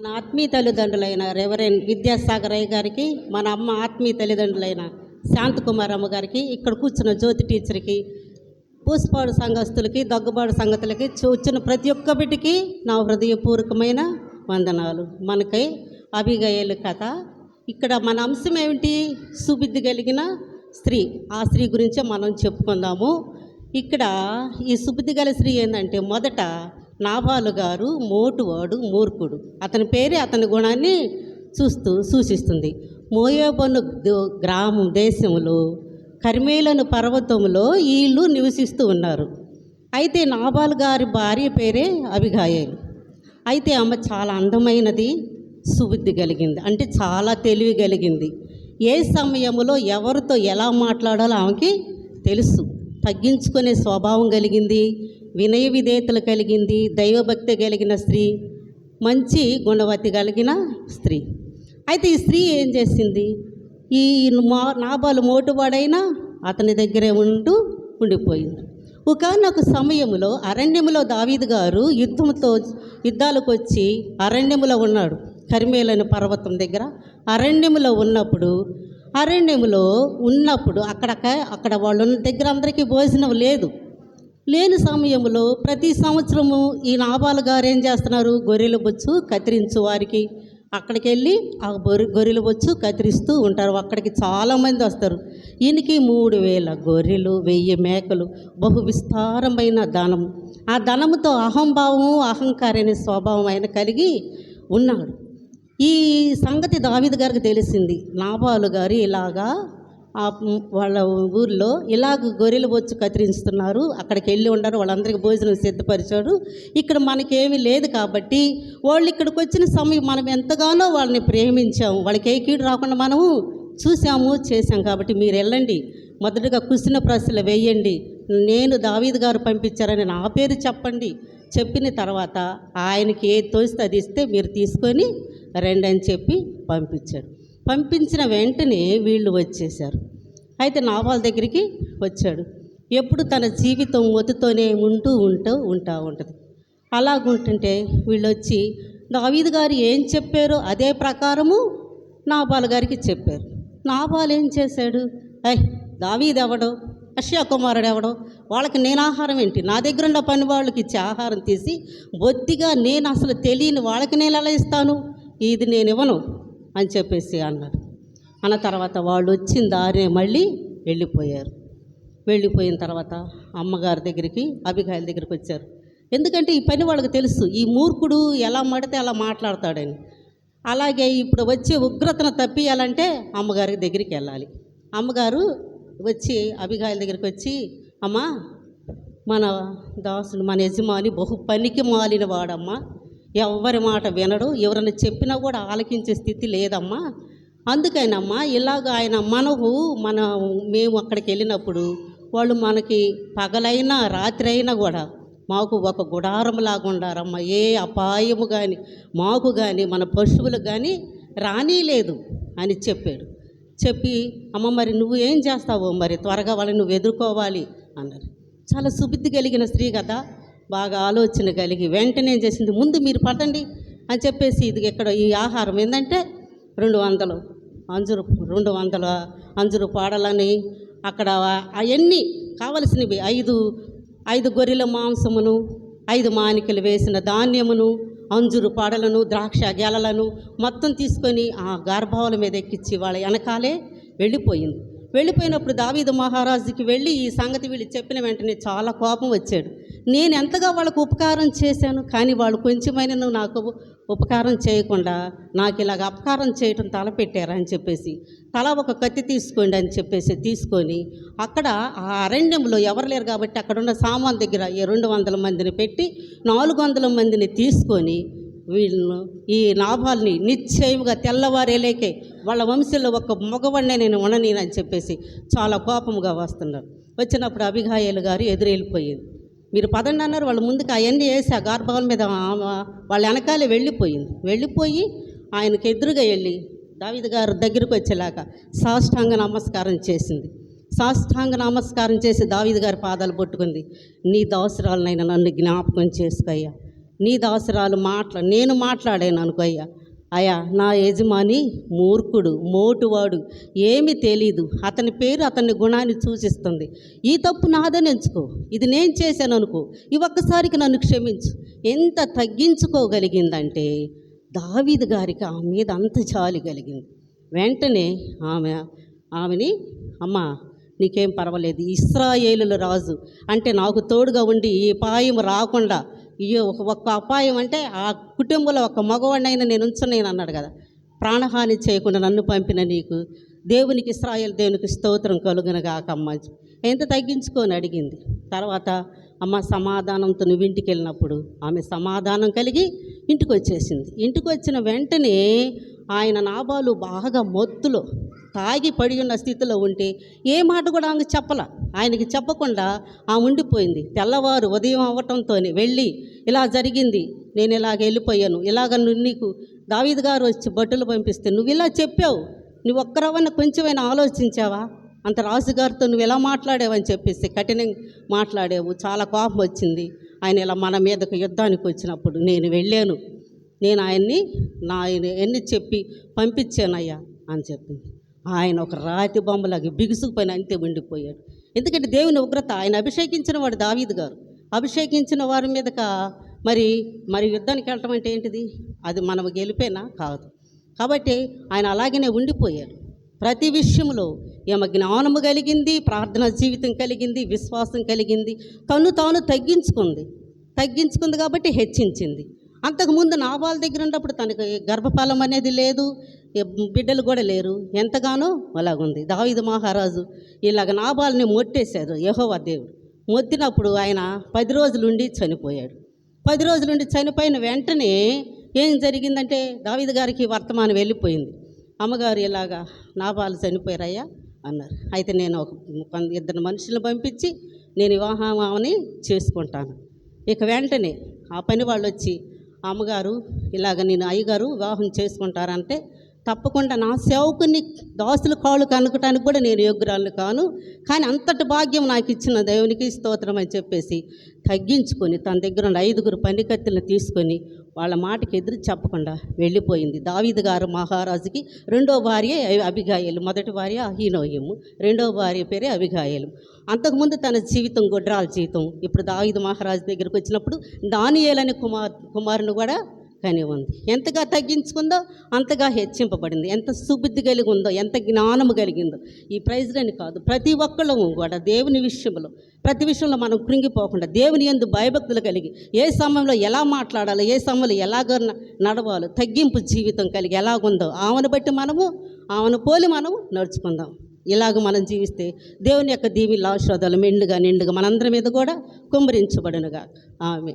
నా ఆత్మీయ తల్లిదండ్రులైన రెవరెన్ విద్యాసాగర్ అయ్య గారికి మన అమ్మ ఆత్మీయ తల్లిదండ్రులైన శాంతకుమార్ అమ్మ గారికి ఇక్కడ కూర్చున్న జ్యోతి టీచర్కి పూసపాడు సంఘస్థులకి దగ్గుబాటు సంగతులకి వచ్చిన ప్రతి ఒక్క బిడ్డకి నా హృదయపూర్వకమైన వందనాలు. మనకై అభిగయలు కథ. ఇక్కడ మన అంశం ఏమిటి? సుబుద్ధి కలిగిన స్త్రీ. ఆ స్త్రీ గురించే మనం చెప్పుకుందాము. ఇక్కడ ఈ సుబుద్ధి గల స్త్రీ ఏంటంటే మొదట నాబాలు గారు మోటువాడు మూర్ఖుడు. అతని పేరే అతని గుణాన్ని చూస్తూ సూచిస్తుంది. మోయోబను దో- గ్రామం దేశంలో కర్మేలను పర్వతంలో వీళ్ళు నివసిస్తూ ఉన్నారు. అయితే నాబాల్ గారి భార్య పేరే అభిగాయలు అయితే ఆమె చాలా అందమైనది సుబుద్ధి కలిగింది. అంటే చాలా తెలివి కలిగింది. ఏ సమయంలో ఎవరితో ఎలా మాట్లాడాలో ఆమెకి తెలుసు. తగ్గించుకునే స్వభావం కలిగింది. వినయ విధేయతలు కలిగింది దైవభక్తి కలిగిన స్త్రీ మంచి గుణవతి కలిగిన స్త్రీ. అయితే ఈ స్త్రీ ఏం చేసింది? ఈ మా నాబాలు మోటువాడైనా అతని దగ్గరే ఉంటూ ఉండిపోయింది. ఒకనొక సమయంలో అరణ్యములో దావీదు గారు యుద్ధంతో యుద్ధాలకు వచ్చి అరణ్యములో ఉన్నాడు. కరిమేలని పర్వతం దగ్గర అరణ్యములో ఉన్నప్పుడు అరణ్యములో ఉన్నప్పుడు అక్కడ అక్కడ వాళ్ళు ఉన్న దగ్గర అందరికీ భోజనం లేదు. లేని సమయంలో ప్రతి సంవత్సరము ఈ నాబాలు గారు ఏం చేస్తున్నారు? గొర్రెల బొచ్చు కత్తిరించు వారికి. అక్కడికి వెళ్ళి ఆ గొర్రె గొర్రెల బొచ్చు కత్తిరిస్తూ ఉంటారు. అక్కడికి చాలామంది వస్తారు. ఈయనకి మూడు వేల గొర్రెలు వెయ్యి మేకలు బహు విస్తారమైన ధనం. ఆ ధనముతో అహంభావము అహంకారమైన స్వభావం ఆయన కలిగి ఉన్నాడు. ఈ సంగతి దావిద్ గారికి తెలిసింది. నాబాలు గారు ఇలాగా వాళ్ళ ఊర్లో ఇలాగ గొర్రెలు బొచ్చు కత్తిరించుతున్నారు. అక్కడికి వెళ్ళి ఉండరు. వాళ్ళందరికీ భోజనం సిద్ధపరిచాడు ఇక్కడ మనకేమీ లేదు కాబట్టి వాళ్ళు ఇక్కడికి వచ్చిన సమయం మనం ఎంతగానో వాళ్ళని ప్రేమించాము. వాళ్ళకి ఏ కీడు రాకుండా మనము చూసాము చేసాం కాబట్టి మీరు వెళ్ళండి. మొదటగా కుసిన ప్రశ్నలు వేయండి. నేను దావీద్ గారు పంపించారని నా పేరు చెప్పండి. చెప్పిన తర్వాత ఆయనకి ఏ తోస్తే అది ఇస్తే మీరు తీసుకొని రండి అని చెప్పి పంపించాడు పంపించిన వెంటనే వీళ్ళు వచ్చేసారు అయితే నావాల్ దగ్గరికి వచ్చాడు. ఎప్పుడు తన జీవితం మొత్తుతోనే ఉంటూ ఉంటూ ఉంటా ఉంటుంది. అలాగుంటుంటే వీళ్ళొచ్చి దావీద్ గారు ఏం చెప్పారో అదే ప్రకారము నాబాల్ గారికి చెప్పారు. నాబాల్ ఏం చేశాడు? అయ్ దావీద్ ఎవడో అష్యా కుమారుడు ఎవడో వాళ్ళకి నేను ఆహారం ఏంటి? నా దగ్గర ఉన్న పని వాళ్ళకి ఇచ్చే ఆహారం తీసి బొత్తిగా నేను అసలు తెలియని వాళ్ళకి నేను ఎలా ఇస్తాను? ఇది నేను ఇవ్వను అని చెప్పేసి అన్నాడు. అన్న తర్వాత వాళ్ళు వచ్చిన దారినే మళ్ళీ వెళ్ళిపోయారు. వెళ్ళిపోయిన తర్వాత అమ్మగారి దగ్గరికి అభిగాయల దగ్గరికి వచ్చారు. ఎందుకంటే ఈ పని వాళ్ళకి తెలుసు ఈ మూర్ఖుడు ఎలా మడితే అలా మాట్లాడతాడని. అలాగే ఇప్పుడు వచ్చే ఉగ్రతను తప్పియాలంటే అమ్మగారి దగ్గరికి వెళ్ళాలి. అమ్మగారు వచ్చి అభిగాయల దగ్గరికి వచ్చి అమ్మా మన దాసుడు మన యజమాని బహు పనికి మాలిన వాడమ్మా. ఎవరి మాట వినడు ఎవరైనా చెప్పినా కూడా ఆలకించే స్థితి లేదమ్మా. అందుకనమ్మా ఇలాగ ఆయన మనకు మన మేము అక్కడికి వెళ్ళినప్పుడు వాళ్ళు మనకి పగలైనా రాత్రి అయినా కూడా మాకు ఒక గుడారం లాగా ఉండారమ్మా. ఏ అపాయము కానీ మాకు కానీ మన పశువులకు కానీ రానీలేదు అని చెప్పాడు. చెప్పి అమ్మ మరి నువ్వు ఏం చేస్తావు మరి త్వరగా వాళ్ళని నువ్వు ఎదుర్కోవాలి అన్నారు. చాలా సుబుద్ధి కలిగిన స్త్రీ కదా బాగా ఆలోచన కలిగి వెంటనే చేసింది ముందు మీరు పడండి అని చెప్పేసి ఇది ఇక్కడ ఈ ఆహారం ఏంటంటే రెండు వందలు. అంజురు రెండు వందల అంజురు పాడలని అక్కడ అవన్నీ కావలసినవి. ఐదు ఐదు గొర్రెల మాంసమును ఐదు మానికలు వేసిన ధాన్యమును అంజురు పాడలను ద్రాక్ష గెలలను మొత్తం తీసుకొని ఆ గర్భావుల మీద ఎక్కించి వాళ్ళ వెనకాలే వెళ్ళిపోయింది. వెళ్ళిపోయినప్పుడు దావీదు మహారాజుకి వెళ్ళి ఈ సంగతి వీళ్ళు చెప్పిన వెంటనే చాలా కోపం వచ్చాడు. నేను ఎంతగా వాళ్ళకు ఉపకారం చేశాను కానీ వాళ్ళు కొంచెమైనా నువ్వు నాకు ఉపకారం చేయకుండా నాకు ఇలాగ అపకారం చేయటం తలపెట్టారు అని చెప్పేసి తల ఒక కత్తి తీసుకోండి అని చెప్పేసి తీసుకొని అక్కడ ఆ అరణ్యంలో ఎవరు లేరు కాబట్టి అక్కడ ఉన్న సామాన్ దగ్గర ఈ రెండు వందల మందిని పెట్టి నాలుగు వందల మందిని తీసుకొని వీళ్ళను ఈ లాభాల్ని నిశ్చయముగా తెల్లవారేలేకే వాళ్ళ వంశంలో ఒక మగవాడినే నేను ఉండనీనని చెప్పేసి చాలా కోపముగా వస్తున్నారు. వచ్చినప్పుడు అభిగాయలు గారు ఎదురెళ్ళిపోయింది. మీరు పదండి అన్నారు. వాళ్ళ ముందుకు అవన్నీ వేసి ఆ గార్భాల మీద వాళ్ళ వెనకాలే వెళ్ళిపోయింది. వెళ్ళిపోయి ఆయనకి ఎదురుగా వెళ్ళి దావిద గారు దగ్గరకు వచ్చేలాగా సాష్టాంగ నమస్కారం చేసింది. సాష్టాంగ నమస్కారం చేసి దావీదు గారి పాదాలు పట్టుకుంది. నీ దాసురాలనైనా నన్ను జ్ఞాపకం చేసుకోయ్యా నీ దాసురాలు మాట్లా నేను మాట్లాడాను అనుకోయ్యా అయ్యా నా యజమాని మూర్ఖుడు మోటువాడు ఏమి తెలీదు. అతని పేరు అతని గుణాన్ని సూచిస్తుంది. ఈ తప్పు నాదని ఎంచుకో ఇది నేను చేశాను అనుకో. ఈ ఒక్కసారికి నన్ను క్షమించు. ఎంత తగ్గించుకోగలిగిందంటే దావీదు గారికి ఆమె మీద అంత జాలి కలిగింది. వెంటనే ఆమె ఆమెని అమ్మ నీకేం పర్వాలేదు. ఇస్రాయేలుల రాజు అంటే నాకు తోడుగా ఉండి ఈ పాయం రాకుండా ఒక్క అపాయం అంటే ఆ కుటుంబంలో ఒక మగవాడినైనా నేను ఉంచున్నాను అన్నాడు కదా. ప్రాణహాని చేయకుండా నన్ను పంపిన నీకు. దేవునికి ఇస్రాయల్ దేవునికి స్తోత్రం కలుగునగాక అమ్మ. ఎంత తగ్గించుకొని అడిగింది. తర్వాత అమ్మ సమాధానంతో నువ్వు ఇంటికి వెళ్ళినప్పుడు ఆమె సమాధానం కలిగి ఇంటికి వచ్చేసింది ఇంటికి వచ్చిన వెంటనే ఆయన నాభాలు బాగా మొత్తులో తాగి పడి ఉన్న స్థితిలో ఉంటే ఏ మాట కూడా ఆమెకు చెప్పల. ఆయనకి చెప్పకుండా ఆ ఉండిపోయింది. తెల్లవారు ఉదయం అవ్వటంతో వెళ్ళి ఇలా జరిగింది. నేను ఇలాగ వెళ్ళిపోయాను. ఇలాగ నువ్వు నీకు దావీద్ గారు వచ్చి బట్టలు పంపిస్తే నువ్వు ఇలా చెప్పావు. నువ్వు ఒక్కరవన్న కొంచెమైనా ఆలోచించావా? అంత రాజుగారితో నువ్వు ఎలా మాట్లాడావని చెప్పేసి కఠినంగా మాట్లాడావు. చాలా కోపం వచ్చింది. ఆయన ఇలా మన మీదకు యుద్ధానికి వచ్చినప్పుడు నేను వెళ్ళాను. నేను ఆయన్ని నా ఆయన ఎన్ని చెప్పి పంపించానయ్యా అని చెప్పింది. ఆయన ఒక రాతి బొమ్మలాగా బిగుసుకుపోయిన అంతే ఉండిపోయాడు. ఎందుకంటే దేవుని ఉగ్రత ఆయన అభిషేకించిన వాడు దావీద్ గారు. అభిషేకించిన వారి మీదక మరి మరి యుద్ధానికి వెళ్ళటం అంటే ఏంటిది? అది మనం గెలిపేనా? కాదు. కాబట్టి ఆయన అలాగనే ఉండిపోయాడు. ప్రతి విషయంలో ఈమె జ్ఞానము కలిగింది ప్రార్థన జీవితం కలిగింది విశ్వాసం కలిగింది. తను తాను తగ్గించుకుంది. తగ్గించుకుంది కాబట్టి హెచ్చించింది. అంతకుముందు నాబాల దగ్గర ఉన్నప్పుడు తనకి గర్భఫలం అనేది లేదు. బిడ్డలు కూడా లేరు. ఎంతగానో అలాగుంది. దావీదు మహారాజు ఇలాగ నాబాల్ని మొట్టేశారు యహోవా దేవుడు. మొత్తినప్పుడు ఆయన పది రోజులుండి చనిపోయాడు. పది రోజులుండి చనిపోయిన వెంటనే ఏం జరిగిందంటే దావిద గారికి వర్తమానం వెళ్ళిపోయింది. అమ్మగారు ఇలాగా నాబాలు చనిపోయారయ్యా అన్నారు. అయితే నేను ఒక ఇద్దరు మనుషులను పంపించి నేను వివాహం చేసుకుంటాను. ఇక వెంటనే ఆ పని వాళ్ళు వచ్చి అమ్మగారు ఇలాగ నేను అయ్యగారు వివాహం చేసుకుంటారంటే తప్పకుండా నా సేవకుని దాసుల కాళ్ళు కనుకటానికి కూడా నేను యోగ్యురాలు కాను కానీ అంతటి భాగ్యం నాకు ఇచ్చిన దేవునికి స్తోత్రం అని చెప్పేసి తగ్గించుకొని తన దగ్గర ఉన్న ఐదుగురు పనికత్తులను తీసుకొని వాళ్ళ మాటకి ఎదురు చెప్పకుండా వెళ్ళిపోయింది. దావీదు గారు మహారాజుకి రెండో భార్య అభిగాయలు మొదటి భార్య హీనోయము రెండో భార్య పేరే అభిగాయలు అంతకుముందు తన జీవితం గొడ్రాల జీవితం. ఇప్పుడు దావీదు మహారాజు దగ్గరికి వచ్చినప్పుడు దానియేలని కుమార్ కుమారుని కూడా కానీ ఉంది. ఎంతగా తగ్గించుకుందో అంతగా హెచ్చింపబడింది. ఎంత సుబుద్ధి కలిగి ఉందో ఎంత జ్ఞానము కలిగిందో ఈ ప్రైజ్లని కాదు. ప్రతి ఒక్కళ్ళము కూడా దేవుని విషయంలో ప్రతి విషయంలో మనం కృంగిపోకుండా దేవుని ఎందు భయభక్తులు కలిగి ఏ సమయంలో ఎలా మాట్లాడాలో ఏ సమయంలో ఎలాగ నడవాలి నడవాలో తగ్గింపు జీవితం కలిగి ఎలాగుందో ఆమెను బట్టి మనము ఆమెను పోలి మనము నడుచుకుందాం. ఇలాగ మనం జీవిస్తే దేవుని యొక్క దీవి లాశ్రోదాలు మెండుగా నిండుగా మనందరి మీద కూడా కుమ్మరించబడునుగా ఆమె